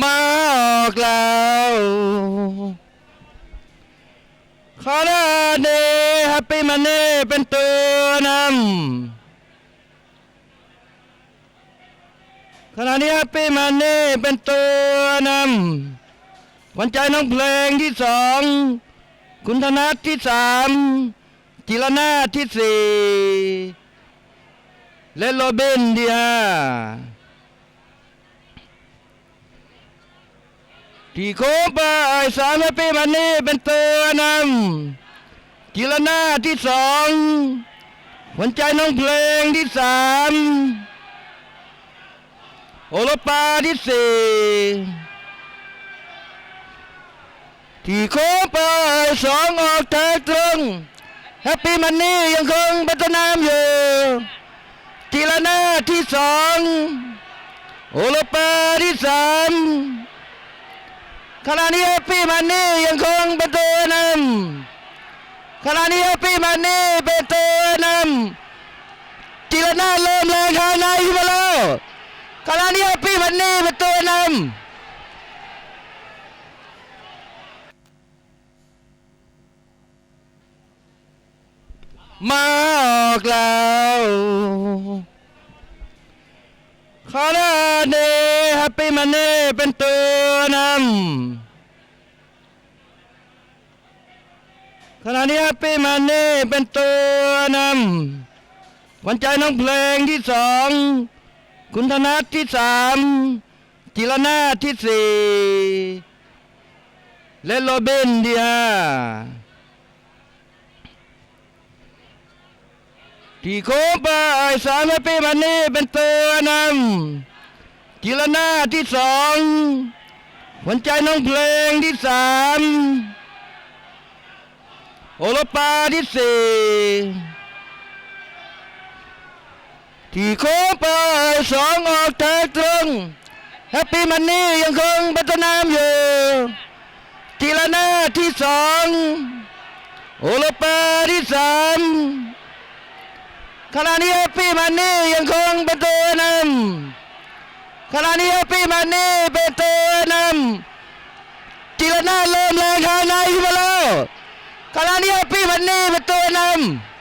มาออกแล้วขอได้เดแฮปปี้มันนี่เป็นตัวนำขณะนี้แฮปปี้มันนี่เป็นตัวนำขวัญใจน้องเพลงที่สองคุณธนัทที่สามจิรนาที่สี่และโรบินที่ห้า ที่โคงไปสามปีมันนี้เป็นตัวนำจิรนาที่สองหัวใจน้องเพลงที่สามโอรปาที่สี่ที่โคงไปสองออกแทกตรงแฮปปี้มันนี่ยังคงพัฒนามอยู่จิรนาที่สองโอรปาที่สาม ขณะนี้แฮปปี้มันนี่ยังคงเป็นตัวนำขณะนี้แฮปปี้มันนี่เป็นตัวนำจิรนาเริ่มแรงข้างในขึ้นมาแล้วขณะนี้แฮปปี้มันนี่เป็นตัวนำมาออกแล้ว ปีมันนี่เป็นตัวนำขณะนี้แฮปปี้มันนี่เป็นตัวนำวัญใจน้องเพลงที่สองคุณธนัทที่สามจิรนาที่สี่และโรบินที่ห้าที่โคงไปสามปีมันนี้เป็นตัวนำ จิรนาที่สองหัวใจน้องเพลงที่สามโอรปาที่สี่ที่โคงไปสองออกแทกตรงแฮปปี้มันนี่ยังคงพัฒนามอยู่จิรนาที่สองโอรปาที่สามขณะนี้แฮปปี้มันนี่ยังคงเป็นตัวนำ ขณะนี้แฮปปี้มันนี่เป็นตัวนำจิรนาถเริ่มแรงข้างในขึ้นมาแล้วขณะนี้แฮปปี้มันนี่เป็นตัวนำ